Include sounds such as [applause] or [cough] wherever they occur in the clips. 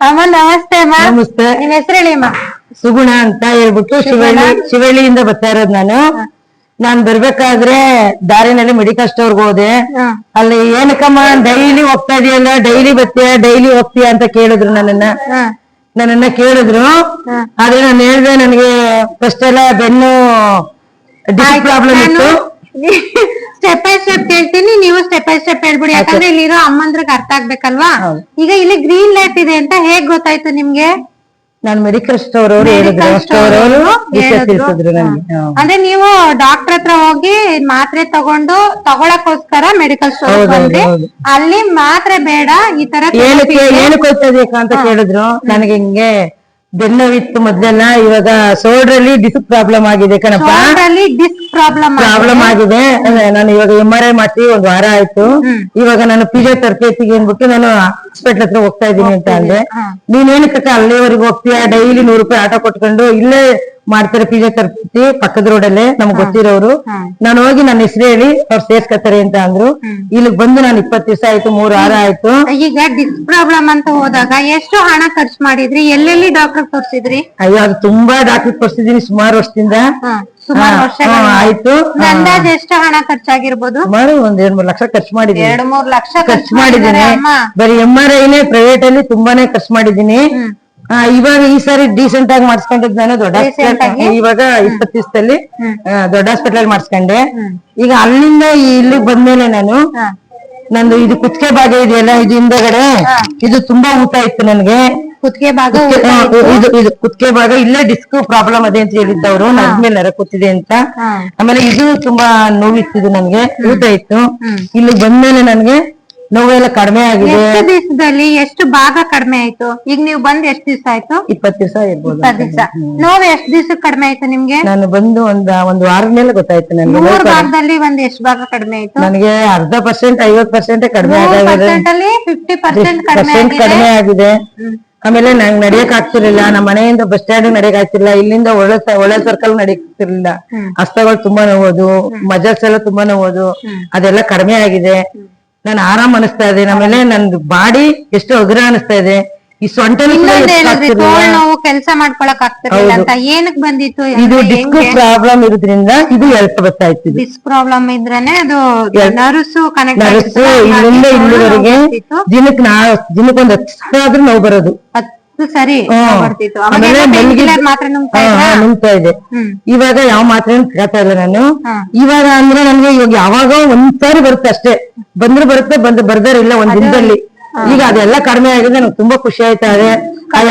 ಅಮ್ಮ ನಮಸ್ತೆ ಅಮ್ಮ. ನಮಸ್ತೆ. ನಿಮ್ ಹೆಸರು ಹೇಳಿ ಅಮ್ಮ. ಸುಗುಣ ಅಂತ ಹೇಳ್ಬಿಟ್ಟು ಶಿವಳ್ಳಿ ಶಿವಳ್ಳಿಯಿಂದ ಬರ್ತಾ ಇರೋದ್ ನಾನು. ನಾನ್ ಬರ್ಬೇಕಾದ್ರೆ ದಾರಿನಲ್ಲಿ ಮೆಡಿಕಲ್ ಸ್ಟೋರ್ಗೆ ಹೋದೆ. ಅಲ್ಲಿ ಏನಕ್ಕಮ್ಮ ಡೈಲಿ ಹೋಗ್ತಾ ಇದೆಯಲ್ಲ ಡೈಲಿ ಬರ್ತೀಯ ಡೈಲಿ ಹೋಗ್ತೀಯ ಅಂತ ಕೇಳಿದ್ರು ನನ್ನನ್ನ. ನನ್ನನ್ನ ಕೇಳಿದ್ರು. ಆದ್ರೆ ನಾನು ಹೇಳ್ದೆ ನನಗೆ ಫಸ್ಟ್ ಎಲ್ಲ ಬೆನ್ನು ಡಿಸ್ ಪ್ರಾಬ್ಲಮ್ ಇತ್ತು. [laughs] ಸ್ಟೆಪ್ ಬೈ ಸ್ಟೆಪ್ ಹೇಳ್ತೀನಿ ನೀವು ಸ್ಟೆಪ್ ಬೈ ಸ್ಟೆಪ್ ಹೇಳ್ಬಿಡಿ. ಯಾಕಂದ್ರೆ ಇಲ್ಲಿರೋ ಅಮ್ಮಂದ್ರಿಗೆ ಅರ್ಥ ಆಗ್ಬೇಕಲ್ವಾ? ಹೌದು. ಈಗ ಇಲ್ಲಿ ಗ್ರೀನ್ ಲೈಟ್ ಇದೆ ಅಂತ ಹೇಗ್ ಗೊತ್ತಾಯ್ತು ನಿಮ್ಗೆ? ನಾನು ಮೆಡಿಕಲ್ ಸ್ಟೋರ್ ಅವರು ಹೇಳಿದ್ರು. Medical store ಸ್ಟೋರ್ ಅವರು ಅವ್ರು ವಿಷಯ ಹೇಳಿದ್ರು. ತಿಳಿಸಿದ್ರು ನನಗೆ. ಹ್ಮ್. ಅಂದ್ರೆ ನೀವು ಡಾಕ್ಟರ್ ಹತ್ರ ಹೋಗಿ ಮಾತ್ರೆ ತಗೊಂಡು ತಗೊಳಕೋಸ್ಕರ ಮೆಡಿಕಲ್ ಸ್ಟೋರ್ ಹೌದು, ಬಂದ್ರಿ. ಹೌದು. ಅಲ್ಲಿ ಮಾತ್ರೆ ಬೇಡ ಈ ತರ ಏನಕ್ಕೆ ಏನಕ್ಕೆ ಹೋಗ್ತಾ ಇದೀಯಕ್ಕ ಅಂತ ಕೇಳಿದ್ರು. ನನಗೆ ಹಿಂಗೆ ಬೆನ್ನೋವಿತ್ತು ಮೊದ್ಲೆಲ್ಲ ಇವಾಗ ಸೋಡ್ರಲ್ಲಿ ಡಿಸ್ಕ್ ಪ್ರಾಬ್ಲಮ್ ಆಗಿದೆ ಕಣಪ್ಪ. ಡಿಸ್ಕ್ ಪ್ರಾಬ್ಲಮ್ ಪ್ರಾಬ್ಲಮ್ ಆಗಿದೆ. ನಾನು ಇವಾಗ ಎಂ ಆರ್ ಐ ಮಾಡ್ತೀವಿ ಒಂದ್ ವಾರ ಆಯ್ತು. ಇವಾಗ ನಾನು ಫಿಸಿಯೋಥೆರಪಿ ಅಂದ್ಬಿಟ್ಟು ನಾನು ಹಾಸ್ಪಿಟ್ಲ್ ಹತ್ರ ಹೋಗ್ತಾ ಇದೀನಿ ಅಂತ ಅಂದ್ರೆ ನೀನ್ ಏನಕ್ಕೆ ಅಲ್ಲಿವರೆಗೆ ಹೋಗ್ತೀಯಾ? ಡೈಲಿ ನೂರು ರೂಪಾಯಿ ಆಟೋ ಕೊಟ್ಕೊಂಡು ಇಲ್ಲೇ ಮಾಡ್ತಾರೆ ಫಿಸಿಯೋಥೆರಪಿ ಪಕ್ಕದ ರೋಡಲ್ಲೇ ನಮ್ಗೆ ಗೊತ್ತಿರೋರು. ನಾನು ಹೋಗಿ ನನ್ನ ಹೆಸರು ಹೇಳಿ ಅವ್ರು ಸೇರ್ಸ್ಕೊತಾರೆ ಅಂತ ಅಂದ್ರು. ಇಲ್ಲಿ ಬಂದು ನಾನು ಇಪ್ಪತ್ತು ದಿವಸ ಆಯ್ತು ಮೂರ್ ವಾರ ಆಯ್ತು. ಈಗ ಡಿಸ್ ಪ್ರಾಬ್ಲಮ್ ಅಂತ ಹೋದಾಗ ಎಷ್ಟು ಹಣ ಖರ್ಚು ಮಾಡಿದ್ರಿ? ಎಲ್ಲೆಲ್ಲಿ ಡಾಕ್ಟರ್ ತೋರಿಸಿದ್ರಿ? ಅಯ್ಯೋ ಅದು ತುಂಬಾ ಡಾಕ್ಟರ್ ತೋರಿಸಿದೀನಿ ಸುಮಾರು ವರ್ಷದಿಂದ. ಸುಮಾರು ವರ್ಷ ಆಯ್ತು. ಅಂದಾಜು ಎಷ್ಟು ಹಣ ಖರ್ಚಾಗಿರ್ಬೋದು? ಸುಮಾರು ಒಂದ್ ಎರಡ್ ಮೂರ್ ಲಕ್ಷ ಖರ್ಚು ಮಾಡಿದೀನಿ ಎರಡ್ ಮೂರ್ ಲಕ್ಷ ಖರ್ಚು ಮಾಡಿದ್ದೀನಿ. ಬರೀ ಎಂ ಆರ್ ಐನೇ ಪ್ರೈವೇಟ್ ಅಲ್ಲಿ ತುಂಬಾನೇ ಖರ್ಚು ಮಾಡಿದ್ದೀನಿ. ಇವಾಗ ಈ ಸಾರಿ ಡೀಸೆಂಟ್ ಆಗಿ ಮಾಡಿಸ್ಕೊಂಡಿದ್ ನಾನು ದೊಡ್ಡ ಇವಾಗ ಇಪ್ಪತ್ತು ದಿವಸದಲ್ಲಿ ದೊಡ್ಡ ಹಾಸ್ಪಿಟಲ್ ಅಲ್ಲಿ ಮಾಡಿಸ್ಕೊಂಡೆ ಈಗ ಅಲ್ಲಿಂದ ಇಲ್ಲಿಗೆ ಬಂದ್ಮೇಲೆ ನಾನು ನಂದು ಇದು ಕುತ್ತಿಗೆ ಭಾಗ ಇದೆಯಲ್ಲ ಇದು ಹಿಂದಗಡೆ ಇದು ತುಂಬಾ ಊಟ ಇತ್ತು ನನ್ಗೆ. ಕುತ್ತಿಗೆ ಭಾಗ ಇದು ಇದು ಕುತ್ತಿಗೆ ಭಾಗ ಇಲ್ಲೇ ಡಿಸ್ಕ್ ಪ್ರಾಬ್ಲಮ್ ಅದೇ ಅಂತ ಹೇಳಿದ್ದವ್ರು. ನನ್ ಮೇಲೆ ನರ ಕೂತಿದೆ ಅಂತ ಆಮೇಲೆ ಇದು ತುಂಬಾ ನೋವಿತ್ತು ನನ್ಗೆ. ಊಟ ಇತ್ತು. ಇಲ್ಲಿ ಬಂದ್ಮೇಲೆ ನನ್ಗೆ ನೋವೆಲ್ಲ ಕಡಿಮೆ ಆಗಿದೆ. ಎಷ್ಟು ದಿವಸದಲ್ಲಿ ಎಷ್ಟು ಭಾಗ ಕಡಿಮೆ ಆಯ್ತು? ಈಗ ನೀವು ಬಂದ್ ಎಷ್ಟು ದಿವಸ ಆಯ್ತು? ಇಪ್ಪತ್ತು ದಿವಸ ಇರ್ಬೋದು ದಿವಸ. ನೋವು ಎಷ್ಟ್ ದಿವಸ ಕಡಿಮೆ ಆಯ್ತು ನಿಮ್ಗೆ? ನಾನು ಬಂದು ಒಂದ್ ಒಂದ್ ವಾರದ ಮೇಲೆ ಗೊತ್ತಾಯ್ತು ನನ್ಗೆ. ಮೂರು ಭಾಗದಲ್ಲಿ ಒಂದ್ ಎಷ್ಟು ಭಾಗ ಕಡಿಮೆ ಆಯ್ತು? ನನಗೆ ಅರ್ಧ ಪರ್ಸೆಂಟ್ ಐವತ್ ಪರ್ಸೆಂಟ್ ಕಡಿಮೆ ಆಗಿದೆ ಫಿಫ್ಟಿ ಪರ್ಸೆಂಟ್ ಕಡಿಮೆ ಆಗಿದೆ. ಆಮೇಲೆ ನಂಗೆ ನಡಿಯಕ್ ಆಗ್ತಿರ್ಲಿಲ್ಲ ನಮ್ಮ ಮನೆಯಿಂದ ಬಸ್ ಸ್ಟ್ಯಾಂಡ್ ನಡಿಯಕ್ ಆಗ್ತಿರ್ಲಿಲ್ಲ ಇಲ್ಲಿಂದ ಒಳ್ಳೆ ಒಳ್ಳೆ ಸರ್ಕಲ್ ನಡೀತಿರ್ಲಿಲ್ಲ ಹಸ್ತಗಳು ತುಂಬಾ ನೋವೋದು ಮಜಲ್ಸ್ ಎಲ್ಲ ತುಂಬಾ ನೋವೋದು ಅದೆಲ್ಲ ಕಡಿಮೆ ಆಗಿದೆ. ನಾನು ಆರಾಮ್ ಅನಿಸ್ತಾ ಇದೆ ಆಮೇಲೆ ನಂದು ಬಾಡಿ ಎಷ್ಟು ಹಗುರ ಅನಿಸ್ತಾ ಇದೆ. ಈ ಸೊಂಟಲು. ತೋಳ್ ನೋವು ಕೆಲಸ ಮಾಡ್ಕೊಳಕ್ ಆಗ್ತಿರ್ಲಿಲ್ಲ ಅಂತ ಏನಕ್ ಬಂದಿತ್ತು ಇದು ಡಿಸ್ಕ್ ಪ್ರಾಬ್ಲಮ್ ಇರೋದ್ರಿಂದ ಇದು ಎಲ್ಪ್ ಬರ್ತಾ ಇತ್ತು ಇದು. ಡಿಸ್ಕ್ ಪ್ರಾಬ್ಲಮ್ ಇದ್ರೇನೆ ಅದು ನರ್ಸು ಕನೆಕ್ಟ್ ನರ್ಸು ಇಲ್ಲಿಂದ ಇಲ್ಲಿವರೆಗೆ ದಿನಕ್ಕೆ ನಾ ದಿನಕ್ಕೆ ಒಂದ್ ಹತ್ತು ಆದ್ರೂ ನೋವು ಬರೋದು. ಹತ್ತು ಸರಿ. ಬರ್ತಿತ್ತು. ಮಾತ್ರ ನುಂಗ್ತಾ? ಇದೆ. ಇವಾಗ ಯಾವ ಮಾತ್ರ ಕೇಳ್ತಾ ಇಲ್ಲ ನಾನು. ಇವಾಗ ಅಂದ್ರೆ ನನ್ಗೆ ಇವಾಗ ಯಾವಾಗ ಒಂದ್ಸಾರಿ ಬರುತ್ತೆ ಅಷ್ಟೇ. ಬಂದ್ರೆ ಬರುತ್ತೆ ಬಂದ್ ಬರ್ದಾರ ಇಲ್ಲ ಒಂದ್ ದಿನದಲ್ಲಿ. ಈಗ ಅದೆಲ್ಲ ಕಡಿಮೆ ಆಗಿದೆ ನಂಗೆ ತುಂಬಾ ಖುಷಿ ಆಯ್ತಾ ಇದೆ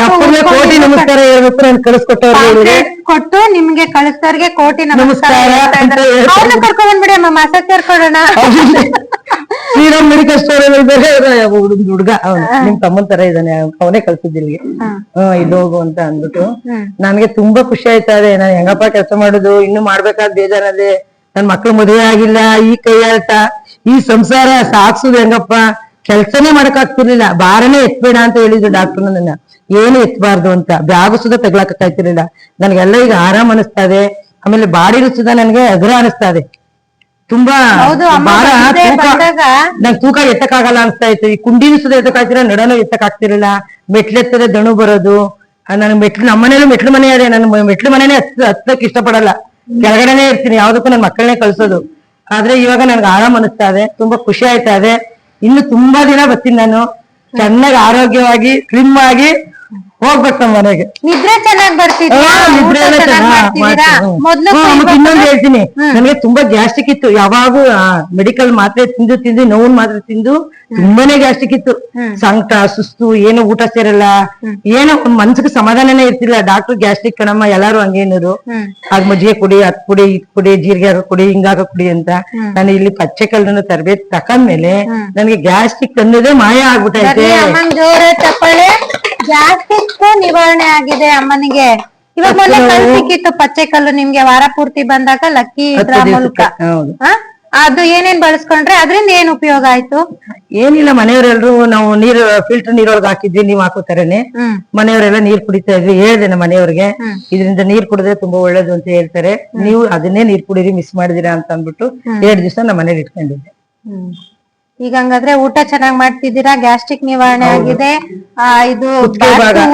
ಅಪ್ಪನಿಗೆ ಕೋಟಿ ನಮಸ್ಕಾರ ಹೇಳ್ಬೇಕು ನಾನು ಕೊಟ್ಟು ನಿಮ್ಗೆ ಕಳಿಸ್ತಾರ್ಗೆ ಕೋಟಿ ನಮಸ್ಕಾರ ಇದ್ದಾರೆ. ಅವ್ರನ್ನ ಕರ್ಕೊಂಡ್ ಬಂದ್ಬಿಡಿ ಅಮ್ಮ ಸೇರ್ಕೊಡೋಣ ಶ್ರೀರಾಮ್ ಮೆಡಿಕಲ್ ಸ್ಟೋರ್ ಹುಡುಗ. ಅವನು ನಿಮ್ ತಮ್ಮನ್ ತರ ಇದ್ದಾನೆ. ಅವನೇ ಕಳ್ಸಿದ್ದು ಇಲ್ಲಿಗೆ. ಹ್ಮ್ ಇಲ್ಲಿ ಹೋಗು ಅಂತ ಅಂದ್ಬಿಟ್ಟು. ನನ್ಗೆ ತುಂಬಾ ಖುಷಿ ಆಯ್ತಾ ಇದೆ ನಾನು ಹೆಂಗಪ್ಪ ಕೆಲಸ ಮಾಡುದು? ಇನ್ನು ಮಾಡ್ಬೇಕಾದ್ ಬೇಜಾರದೆ. ನನ್ ಮಕ್ಳು ಮದುವೆ ಆಗಿಲ್ಲ. ಈ ಕೈಯಾಟ ಈ ಸಂಸಾರ ಸಾಕ್ಸುದು ಹೆಂಗಪ್ಪ? ಕೆಲ್ಸನೇ ಮಾಡಕ್ ಆಗ್ತಿರ್ಲಿಲ್ಲ. ಭಾರನೇ ಎತ್ಬೇಡ ಅಂತ ಹೇಳಿದ್ರು ಡಾಕ್ಟರ್ ನನ್ನ. ಏನು ಎತ್ಬಾರ್ದು ಅಂತ. ಬ್ಯಾಗು ಸುದ ತಗ್ಲಾಕ ಆಯ್ತಿರ್ಲಿಲ್ಲ ನನ್ಗೆಲ್ಲ ಈಗ ಆರಾಮ್ ಅನಿಸ್ತಾ ಇದೆ ಆಮೇಲೆ ಬಾಡಿ ರುಚಿದ ನನ್ಗೆ ಅಗ್ರ ಅನಿಸ್ತಾ ಇದೆ ತುಂಬಾ ಭಾರ ನಂಗೆ ತೂಕ ಎತ್ತಕ್ಕಾಗಲ್ಲ ಅನ್ಸ್ತಾ ಇತ್ತು. ಈ ಕುಂಡಿನೂ ಸುದ ಎತ್ತಕ್ಕಾಗ್ತಿರ ನಡನೂ ಎತ್ತಕ್ ಆಗ್ತಿರ್ಲಿಲ್ಲ. ಮೆಟ್ಲೆತ್ತದ ದಣು ಬರೋದು. ನನ್ ಮೆಟ್ಲು ನಮ್ಮನೇಲೂ ಮೆಟ್ಲು ಮನೆ ಅದೇ ನನ್ ಮೆಟ್ಲು ಮನೆನೇ ಹತ್ ಹತ್ತಕ್ ಇಷ್ಟಪಡಲ್ಲ. ಕೆಳಗಡೆನೆ ಇರ್ತೀನಿ. ಯಾವ್ದಕ್ಕೂ ನನ್ ಮಕ್ಕಳನ್ನೇ ಕಳ್ಸೋದು. ಆದ್ರೆ ಇವಾಗ ನನ್ಗೆ ಆರಾಮ್ ಅನಿಸ್ತಾ ಇದೆ ತುಂಬಾ ಖುಷಿ ಆಯ್ತಾ ಇದೆ ಇನ್ನು ತುಂಬಾ ದಿನ ಬರ್ತೀನಿ ನಾನು. ಚೆನ್ನಾಗಿ ಆರೋಗ್ಯವಾಗಿ ಸ್ಲಿಮ್ ಆಗಿ ಹೋಗ್ಬೇಕು ನಮ್ಮ ಮನೆಗೆ. ನಿದ್ರೆ ಚೆನ್ನಾಗ್ ಬರ್ತಿದ್ಯಾ? ಹಾ, ನಿದ್ರೆ ಎಲ್ಲ ಊಟ ಚೆನ್ನಾಗ್ ಚೆನ್ನಾಗ್ ಮಾಡ್ತಿದ್ದೀರಾ? ಮಾಡ್ತೀನಿ. ಮೊದ್ಲು ಹ್ಮ್, ಮತ್ತೆ ಇನ್ನೊಂದು ಹೇಳ್ತೀನಿ. ನನಗೆ ತುಂಬಾ ಗ್ಯಾಸ್ಟ್ರಿಕ್ ಇತ್ತು. ಯಾವಾಗೂ ಮೆಡಿಕಲ್ ಮಾತ್ರೆ ತಿಂದು ತಿಂದು ನೋವು ಮಾತ್ರೆ ತಿಂದು ತುಂಬಾನೇ ಗ್ಯಾಸ್ಟ್ರಿಕ್ ಇತ್ತು. ಸಂಕಟ ಸುಸ್ತು ಏನು ಊಟ ಸೇರಲ್ಲ. ಏನೋ ಒಂದ್ ಮನ್ಸಿಗೆ ಸಮಾಧಾನನೇ ಇರ್ತಿಲ್ಲ. ಡಾಕ್ಟರ್ ಗ್ಯಾಸ್ಟ್ರಿಕ್ ಕಣಮ್ಮ ಎಲ್ಲಾರು ಹಂಗೇನರು ಆಗ ಮಜ್ಜಿಗೆ ಕುಡಿ ಅದ್ ಕುಡಿ ಇದ್ ಕುಡಿ ಜೀರಿಗೆ ಹಾಕ ಕುಡಿ ಹಿಂಗಾಕ ಕುಡಿ ಅಂತ. ನಾನು ಇಲ್ಲಿ ಪಚ್ಚೆ ಕಲ್ಲನ್ನು ತರಬೇತಿ ತಕೊಂಡ್ಮೇಲೆ ನನಗೆ ಗ್ಯಾಸ್ಟ್ರಿಕ್ ಅನ್ನೋದೇ ಮಾಯ ಆಗ್ಬಿಟ್ಟೈತೆ ಅಮ್ಮನ್ ಜೋರ ಚಪ್ಪಾಳೆ. ಜಾಸ್ತಿ ನಿವಾರಣೆ ಆಗಿದೆ ಅಮ್ಮನಿಗೆ. ಇವಾಗ ಮೊನ್ನೆ ಕಲ್ ಸಿಕ್ಕಿತ್ತು ಪಚ್ಚೆ ಕಲ್ಲು ನಿಮ್ಗೆ ವಾರ ಪೂರ್ತಿ ಬಂದಾಗ ಲಕ್ಕಿ ಇದ್ರ ಮೂಲಕ? ಅದು ಏನೇನ್ ಬಳಸ್ಕೊಂಡ್ರೆ ಅದರಿಂದ ಏನ್ ಉಪಯೋಗ ಆಯ್ತು? ಏನಿಲ್ಲ ಮನೆಯವರೆಲ್ಲರೂ ನಾವು ನೀರು ಫಿಲ್ಟರ್ ನೀರೊಳಗೆ ಹಾಕಿದ್ವಿ ನೀವ್ ಹಾಕೋತಾರನೆ ತರನೆ. ಮನೆಯವರೆಲ್ಲ ನೀರ್ ಕುಡಿತಾ ಇದ್ವಿ ಹೇಳ್ದೆ ನಮ್ಮ ಮನೆಯವ್ರಿಗೆ. ಇದರಿಂದ ನೀರ್ ಕುಡಿದ್ರೆ ತುಂಬಾ ಒಳ್ಳೇದು ಅಂತ ಹೇಳ್ತಾರೆ. ನೀವು ಅದನ್ನೇ ನೀರ್ ಕುಡೀರಿ ಮಿಸ್ ಮಾಡಿದಿರಾ ಅಂತ ಅಂದ್ಬಿಟ್ಟು ಎರಡ್ ದಿವಸ ನಮ್ಮ ಮನೇಲಿ ಇಟ್ಕೊಂಡಿದ್ದೆ. ಈಗ ಹಂಗಾದ್ರೆ ಊಟ ಚೆನ್ನಾಗ್ ಮಾಡ್ತಿದ್ದೀರಾ? ಗ್ಯಾಸ್ಟ್ರಿಕ್ ನಿವಾರಣೆ ಆಗಿದೆ. ಆ ಇದು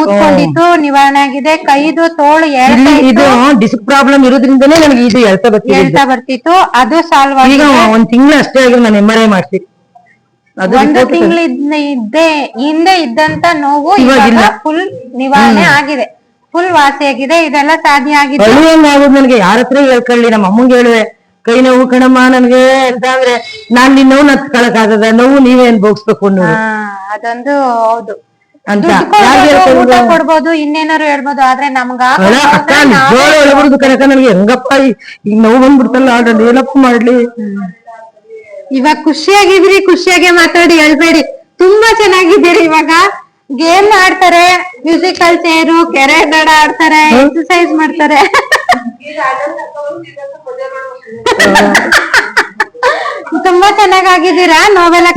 ಊದ್ಕೊಂಡಿದ್ದು ನಿವಾರಣೆ ಆಗಿದೆ. ಕೈದು ತೋಳು ಇಲ್ಲಿ ಇದು ಡಿಸ್ಕ್ ಪ್ರಾಬ್ಲಮ್ ಇರೋದ್ರಿಂದನೇ ನನಗೆ ಇದು ಎಳ್ತಾ ಬರ್ತಿತ್ತು. ಅದು ಸಾಲ್ವ್ ಈಗ ಆಗಿದೆ. ಒಂದ್ ತಿಂಗಳು ಅಷ್ಟೇ ಆಗಿ ನಾನು ಎಂ ಆರ್ ಐ ಮಾಡ್ತೀನಿ. ಅದು ಒಂದು report ತಿಂಗಳು ಇದ್ದೆ ಹಿಂದೆ ಇದ್ದಂತ ನೋವು. ಇವಾಗ ಫುಲ್ ನಿವಾರಣೆ ಆಗಿದೆ. ಫುಲ್ ವಾಸಿಯಾಗಿದೆ ಇದೆಲ್ಲ ಸಾಧ್ಯ ಆಗಿದೆ. ಅಳುವಂಗ ಆಗೋದು ನನಗೆ ಯಾರ ಹತ್ರ ಹೇಳ್ಕೊಳ್ಳಿ ನಮ್ಮ ಅಮ್ಮಂಗೆ ಹೇಳುವೆ. ಕೈ ನೋವು ಕಣಮ್ಮ ನನ್ಗೆ ಅಂತ ಅಂದ್ರೆ ನಾನ್ ನಿನ್ ನೋವು ನತ್ಕೊಳಕ್ ಆಗದ ನೋವು ನೀವೇ ಭೋಗಿಸ್ಬೇಕು ಅನ್ನೋದು. ಅದೊಂದು ಹೌದು. ಅಂತ. ಊಟ? ಕೊಡ್ಬೋದು ಇನ್ನೇನಾರು ಹೇಳ್ಬೋದು ಆದ್ರೆ ನಮ್ಗ ಅಲ್ಲ ಅಕ್ಕ ನಿಜವಾಗ್ಲೂ ಹೇಳ್ಬಿಡುದು ಕನಕ ನನಗೆ ಹೆಂಗಪ್ಪ ಈ- ಈಗ ನೋವು ಬಂದ್ಬಿಡ್ತಲ್ಲ ನಾನು ಏನಪ್ಪ ಮಾಡ್ಲಿ? ಇವಾಗ ಖುಷಿಯಾಗಿದ್ರಿ ಖುಷಿಯಾಗಿ ಮಾತಾಡಿ ಹೇಳ್ಬೇಡಿ. ತುಂಬಾ ಚೆನ್ನಾಗಿದ್ದೀರಿ ಇವಾಗ. ಗೇಮ್ ಆಡ್ತಾರೆ ಮ್ಯೂಸಿಕಲ್ ಚೇರು ಕೆರೆ ದಡ ಆಡ್ತಾರೆ ಎಕ್ಸರ್ಸೈಸ್ ಮಾಡ್ತಾರೆ. [laughs] ತುಂಬಾ ಚೆನ್ನಾಗಿದ್ದೀರಾ ನೋವೆಲ್ಲ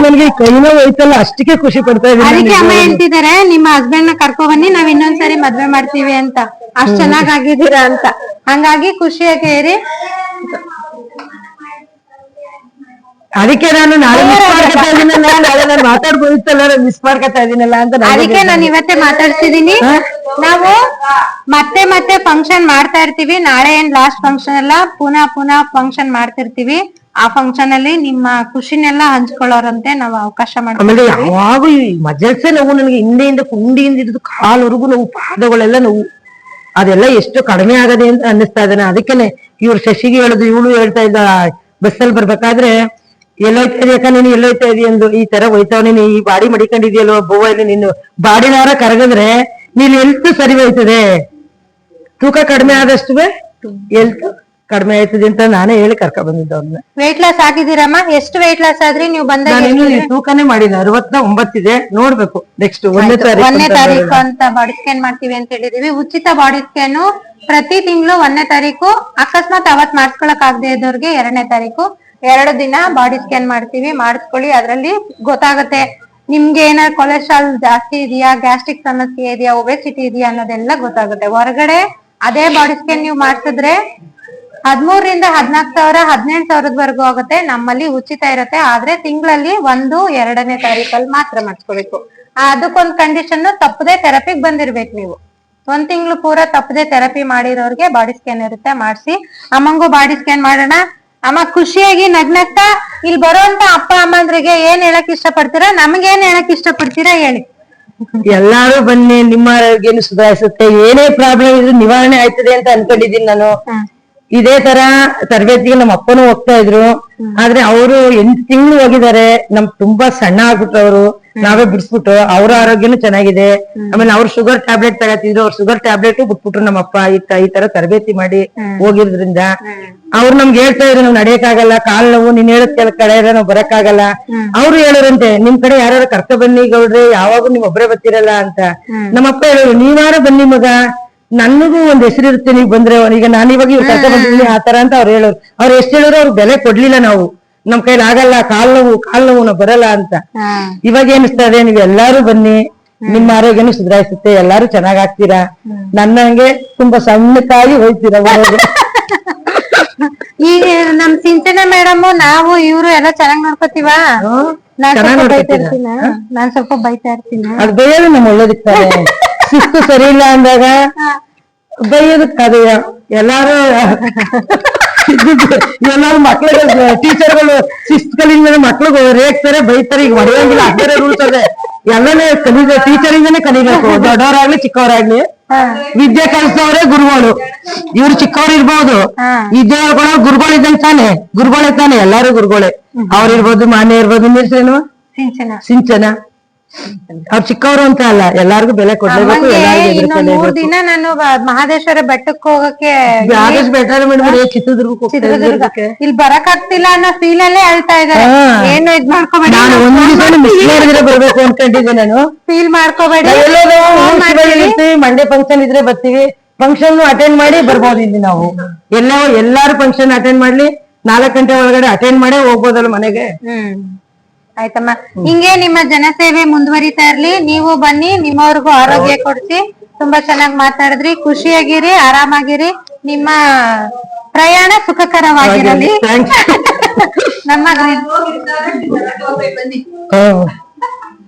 ನನಗೆ ಕೈನೋ ಕೈ ನೋವು ಅಷ್ಟಕ್ಕೆ ಖುಷಿ ಪಡ್ತಾ ಅದಕ್ಕೆ ಅಮ್ಮ ಹೇಳ್ತಿದಾರೆ ನಿಮ್ಮ ಹಸ್ಬೆಂಡ್ನ ಕರ್ಕೊ ಬನ್ನಿ ನಾವ್ ಇನ್ನೊಂದ್ಸರಿ ಮದ್ವೆ ಮಾಡ್ತೀವಿ ಅಂತ. ಅಷ್ಟ್ ಚೆನ್ನಾಗಿದ್ದೀರಾ ಅಂತ. ಹಂಗಾಗಿ ಖುಷಿಯಾಗಿ ಇರಿ. ಅದಕ್ಕೆ ನಾನು ನಾಳೆ ಮಿಸ್ ಮಾಡ್ಕೊತಾ ಇದೀನಲ್ಲ ನಾಳೆ ನಾನು ಮಾತಾಡ್ಬೋದಿತ್ತಲ್ಲ ಮಿಸ್ ಮಾಡ್ಕೊತಾ ಇದೀನಲ್ಲ ಅಂತ ಅದಕ್ಕೆ ನಾನು ಇವತ್ತೇ ಮಾತಾಡ್ತಿದೀನಿ ನಾವು ಮತ್ತೆ ಮತ್ತೆ ಫಂಕ್ಷನ್ ಮಾಡ್ತಾ ಇರ್ತೀವಿ. ನಾಳೆ ಏನ್ ಲಾಸ್ಟ್ ಫಂಕ್ಷನ್ ಎಲ್ಲ ಪುನಃ ಪುನಃ ಫಂಕ್ಷನ್ ಮಾಡ್ತಿರ್ತೀವಿ. ಆ ಫಂಕ್ಷನ್ ಅಲ್ಲಿ ನಿಮ್ಮ ಖುಷಿನೆಲ್ಲ ಹಂಚ್ಕೊಳ್ಳೋರಂತೆ ನಾವು ಅವಕಾಶ ಆಮೇಲೆ ಮಾಡ್ತೀವಿ ಯಾವಾಗ ಈ ಮಜಲ್ಸೆ ನೋವು ನನಗೆ ಹಿಂದೆಯಿಂದ ಕುಂಡಿಯಿಂದ ಹಿಡಿದು ಕಾಲ್ವರೆಗೂ ನೋವು ಪಾದಗಳೆಲ್ಲ ನೋವು ಅದೆಲ್ಲ ಎಷ್ಟು ಕಡಿಮೆ ಆಗದೆ ಅಂತ ಅನ್ನಿಸ್ತಾ ಇದ್ದಾನೆ ಅದಕ್ಕೇನೆ ಇವ್ರು ಶಶಿಗೆ ಹೇಳುದು ಇವಳು ಹೇಳ್ತಾ ಇದ್ದ ಬಸ್ಸಲ್ಲಿ ಬರ್ಬೇಕಾದ್ರೆ ಎಲ್ಲೋಯ್ತಾ ಇದೆಯಕ್ಕ ನೀನು ಎಲ್ಲೋಯ್ತಾ ಇದೀಯ ಎಂದು ಈ ತರ ಹೋಯ್ತಾವ ನೀನು ಈ ಬಾಡಿ ಮಡಿಕೊಂಡಿದ್ಯಲ್ವ ಬೋವ ಇಲ್ಲಿ ನೀನು ಬಾಡಿನಾರ ಕರಗಿದ್ರೆ ನೀನ್ ಎಲ್ತ್ ಸರಿ ಹೋಯ್ತದೆ? ತೂಕ ಕಡಿಮೆ ಆದಷ್ಟು ಎಲ್ತ್ ಕಡಿಮೆ ಆಯ್ತದೆ ಅಂತ ನಾನೇ ಹೇಳಿ ಕರ್ಕ ಬಂದಿದ್ದ ಅವ್ರನ್ನ. ವೆಯ್ಟ್ ಲಾಸ್ ಆಗಿದ್ದೀರಮ್ಮ? ಎಷ್ಟು ವೆಯ್ಟ್ ಲಾಸ್ ಆದ್ರೆ? ನೀವು ಬಂದಾಗ ನಾನು ಇನ್ನು ತೂಕನೇ ಮಾಡಿಲ್ಲ ಅರವತ್ತ ಒಂಬತ್ತಿದೆ ನೋಡ್ಬೇಕು ನೆಕ್ಸ್ಟ್ ಒಂದನೇ ತಾರೀಕು ಒಂದನೇ ಅಂತ ತಾರೀಕು ಅಂತ ಬಾಡಿ ಸ್ಕ್ಯಾನ್ ಮಾಡ್ತೀವಿ ಅಂತ ಹೇಳಿದೀವಿ ಉಚಿತ ಬಾಡಿ ಸ್ಕ್ಯಾನ್ ಪ್ರತಿ ತಿಂಗಳು ಒಂದನೇ ತಾರೀಕು ಅಕಸ್ಮಾತ್ ಅವತ್ ಮಾಡಿಸ್ಕೊಳಕ್ ಆಗದೆ ಇದ್ದವ್ರಿಗೆ ಎರಡನೇ ತಾರೀಕು ಎರಡು ದಿನ ಬಾಡಿ ಸ್ಕ್ಯಾನ್ ಮಾಡ್ತೀವಿ ಮಾಡಿಸ್ಕೊಳ್ಳಿ. ಅದ್ರಲ್ಲಿ ಗೊತ್ತಾಗುತ್ತೆ. ನಿಮ್ಗೆ ಏನಾದ್ರು ಕೊಲೆಸ್ಟ್ರಾಲ್ ಜಾಸ್ತಿ ಇದೆಯಾ ಗ್ಯಾಸ್ಟ್ರಿಕ್ ಸಮಸ್ಯೆ ಇದೆಯಾ ಒಬೆಸಿಟಿ ಇದೆಯಾ ಅನ್ನೋದೆಲ್ಲ ಗೊತ್ತಾಗುತ್ತೆ. ಹೊರಗಡೆ ಅದೇ ಬಾಡಿ ಸ್ಕ್ಯಾನ್ ನೀವು ಮಾಡಿಸಿದ್ರೆ ಹದ್ಮೂರರಿಂದ ಹದ್ನಾಲ್ಕು ಸಾವಿರ, ಹದಿನೆಂಟು ಸಾವಿರದವರೆಗೂ ಆಗುತ್ತೆ. ನಮ್ಮಲ್ಲಿ ಉಚಿತ ಇರುತ್ತೆ. ಆದ್ರೆ ತಿಂಗಳಲ್ಲಿ ಒಂದು, ಎರಡನೇ ತಾರೀಕಲ್ಲಿ ಮಾತ್ರ ಮಾಡಿಸ್ಕೋಬೇಕು. ಅದಕ್ಕೊಂದು ಕಂಡೀಷನ್ ತಪ್ಪದೆ ಥೆರಪಿಗೆ ಬಂದಿರ್ಬೇಕು ನೀವು. ಒಂದ್ ತಿಂಗಳು ಪೂರ ತಪ್ಪದೆ ಥೆರಪಿ ಮಾಡಿರೋರಿಗೆ ಬಾಡಿ ಸ್ಕ್ಯಾನ್ ಇರುತ್ತೆ. ಮಾಡಿಸಿ. ಅಮ್ಮಂಗೂ ಬಾಡಿ ಸ್ಕ್ಯಾನ್ ಮಾಡೋಣ. ಅಮ್ಮ ಖುಷಿಯಾಗಿ ನಗ್ನಗ್ತಾ ಇಲ್ಲಿ ಬರುವಂತ ಅಪ್ಪ ಅಮ್ಮಂದ್ರಿಗೆ ಏನ್ ಹೇಳಕ್ ಇಷ್ಟಪಡ್ತೀರಾ? ನಮ್ಗೆ ಏನ್ ಹೇಳಕ್ ಇಷ್ಟ ಪಡ್ತೀರಾ ಹೇಳಿ. ಎಲ್ಲಾರು ಬನ್ನಿ ನಿಮ್ಮ ಆರೋಗ್ಯನು ಸುಧಾರಿಸುತ್ತೆ. ಏನೇ ಪ್ರಾಬ್ಲಮ್ ಇದ್ರು ನಿವಾರಣೆ ಆಯ್ತದೆ ಅಂತ ಅನ್ಕೊಂಡಿದೀನಿ ನಾನು. ಇದೇ ತರ ತರಬೇತಿಗೆ ನಮ್ಮ ಅಪ್ಪನೂ ಹೋಗ್ತಾ ಇದ್ರು. ಆದ್ರೆ ಅವರು ಎಂಟು ತಿಂಗಳು ಹೋಗಿದ್ದಾರೆ. ನಮ್ ತುಂಬಾ ಸಣ್ಣ ಆಗ್ಬಿಟ್ರು ಅವರು. ನಾವೇ ಬಿಡಿಸ್ಬಿಟ್ಟು ಅವ್ರ ಆರೋಗ್ಯನೂ ಚೆನ್ನಾಗಿದೆ. ಆಮೇಲೆ ಅವ್ರು ಶುಗರ್ ಟ್ಯಾಬ್ಲೆಟ್ ತಗತಿದ್ರು. ಅವ್ರ ಶುಗರ್ ಟ್ಯಾಬ್ಲೆಟ್ ಬಿಟ್ಬಿಟ್ರು ನಮ್ಮ ಅಪ್ಪ. ಈ ತರ ತರಬೇತಿ ಮಾಡಿ ಹೋಗಿರೋದ್ರಿಂದ. ಅವ್ರು ನಮ್ಗೆ ಹೇಳ್ತಾ ಇದ್ರು ನಾವು ನಡೆಯಕ್ಕಾಗಲ್ಲ. ಕಾಲ್ ನೋವು ನೀನ್ ಹೇಳದ್ ಕೆಲ ಕಡೆ ನಾವು ಬರಕ್ಕಾಗಲ್ಲ. ಅವ್ರು ಹೇಳೋರಂತೆ ನಿಮ್ ಕಡೆ ಯಾರು ಕರ್ಕ ಬನ್ನಿ ಗೌಡ್ರೆ. ಯಾವಾಗೂ ನೀವ್ ಒಬ್ರೇ ಬರ್ತಿರಲ್ಲ ಅಂತ. ನಮ್ಮ ಅಪ್ಪ ಹೇಳೋರು ನೀವಾರ ಬನ್ನಿ ಮಗ. ನನಗೂ ಒಂದ್ ಹೆಸರಿರುತ್ತೆ ನೀವ್ ಬಂದ್ರೆ ಈಗ ನಾನು ಇವಾಗ ಇವ್ರು ಕರ್ಕೊಂಡ್ ಬಂದಿದ್ದೀನಿ ಆ ತರ ಅಂತ ಅವ್ರು ಹೇಳೋರು. ಅವ್ರು ಎಷ್ಟು ಹೇಳೋರು ಅವ್ರು ಬೆಲೆ ಕೊಡ್ಲಿಲ್ಲ ನಾವು. ನಮ್ ಕೈಲಿ ಆಗಲ್ಲ ಕಾಲ್ ನೋವು ಕಾಲ್ ನೋವು ನಾವು ಬರಲ್ಲ ಅಂತ. ಇವಾಗ ಏನಿಸ್ತಾ ಇದೆ ನೀವ್ ಎಲ್ಲಾರು ಬನ್ನಿ. ನಿಮ್ಮ ಆರೋಗ್ಯನು ಸುಧಾರಿಸುತ್ತೆ ಎಲ್ಲಾರು ಚೆನ್ನಾಗ್ ಆಗ್ತೀರಾ ನನ್ನಂಗೆ ತುಂಬಾ ಸಣ್ಣಕ್ಕಾಗಿ ಹೋಯ್ತೀರಾ ಈಗ ನಮ್ ಸಿಂಚನ ಮೇಡಮ್ ನಾವು ಇವ್ರು ಎಲ್ಲ ಚೆನ್ನಾಗ್ ನೋಡ್ಕೋತೀವ? ನಾನ್ ಸ್ವಲ್ಪ ಬೈತಾ ಇರ್ತೀನಿ ಇರ್ತೀನ? ನಾನ್ ಸ್ವಲ್ಪ ಬೈತಾ ಇರ್ತೀನ? ಅದು ಬೈಯೋದು ನಮ್ ಒಳ್ಳೇದಿಕ್ತಾರೆ ಶಿಸ್ತು ಸರಿ ಇಲ್ಲ ಅಂದಾಗ ಬೈಯೋದಕ್ಕೆ ಅದು ಎಲ್ಲಾರು ಎಲ್ಲಾರು ಮಕ್ಳಿಗೆ ಟೀಚರ್ಗಳು ಶಿಸ್ತು ಕಲಿಂದ ಮಕ್ಳಿಗೆ ರೇಗ್ತಾರೆ ಬೈತಾರೆ ಈಗ ಹೊಡೆಯಂಗಿಲ್ಲ ಅದೇ ರೂಲ್ಸ್ ಅದೇ. ಎಲ್ಲಾನೇ ಕಲಿದ ಟೀಚರಿಂದನೇ ಕಲಿಬೇಕು. ದೊಡ್ಡವರಾಗ್ಲಿ ಚಿಕ್ಕವರಾಗ್ಲಿ. ವಿದ್ಯೆ ಕಲಿಸೋರೇ ಗುರುಗಳು. ಇವ್ರು ಚಿಕ್ಕವ್ರು ಇರ್ಬೋದು. ವಿದ್ಯೆ ಹೇಳ್ಕೊಳೋ ಗುರುಗಳು ಇದ್ದಂಗೆ ತಾನೆ. ಗುರುಗಳೇ ತಾನೆ. ಎಲ್ಲಾರು ಗುರುಗಳೇ. ಅವ್ರಿರ್ಬೋದು ಮಾನ್ಯ ಇರ್ಬೋದು ನಿಮ್ ಹೆಸ್ರೇನು ಸಿಂಚನ. ಸಿಂಚನ. ಅವ್ರು ಚಿಕ್ಕವರು ಅಂತ ಅಲ್ಲ ಎಲ್ಲಾರ್ಗು ಬೆಲೆ ಕೊಡ್ಲೇಬೇಕು ಮೂರ್ ದಿನ ನಾನು ಮಹಾದೇಶ್ವರ ಬೆಟ್ಟಕ್ಕೆ ಹೋಗಕ್ಕೆ ಮೇಡಮ್ ಚಿತ್ರದುರ್ಗಕ್ಕೆ ಇಲ್ಲಿ ಬರಕ್ ಆಗ್ತಿಲ್ಲ ಅನ್ನೋ ಫೀಲ್ ಅಲ್ಲೇ ಹೇಳ್ತಾ ಇದಾರೆ ಏನು ಇದ್ ಮಾಡ್ಕೋಬೇಡಿ. ನಾನು ಒಂದ್ ಬರ್ಬೇಕು ಅನ್ಕೊಂಡಿದ್ದೆ ನಾನು. ಫೀಲ್ ಮಾಡ್ಕೋಬೇಡಿ. ಮಂಡೆ ಫಂಕ್ಷನ್ ಇದ್ರೆ ಬರ್ತೀವಿ. ಫಂಕ್ಷನ್ ಅಟೆಂಡ್ ಮಾಡಿ ಬರ್ಬೋದು ಇಲ್ಲಿ ನಾವು. ಎಲ್ಲ ಎಲ್ಲಾರು ಫಂಕ್ಷನ್ ಅಟೆಂಡ್ ಮಾಡ್ಲಿ. ನಾಲ್ಕು ಗಂಟೆ ಒಳಗಡೆ ಅಟೆಂಡ್ ಮಾಡೇ ಹೋಗ್ಬೋದಲ್ಲ ಮನೆಗೆ. ಆಯ್ತಮ್ಮ. ಹಿಂಗೆ ನಿಮ್ಮ ಜನಸೇವೆ ಮುಂದುವರಿತಾ ಇರ್ಲಿ. ನೀವು ಬನ್ನಿ ನಿಮ್ಮವ್ರಿಗೂ ಆರೋಗ್ಯ ಕೊಡ್ಸಿ. ತುಂಬಾ ಚೆನ್ನಾಗಿ ಮಾತಾಡಿದ್ರಿ. ಖುಷಿಯಾಗಿರಿ ಆರಾಮಾಗಿರಿ. ನಿಮ್ಮ ಪ್ರಯಾಣ ಸುಖಕರವಾಗಿರಲಿ. [laughs] ನಮ್ಮ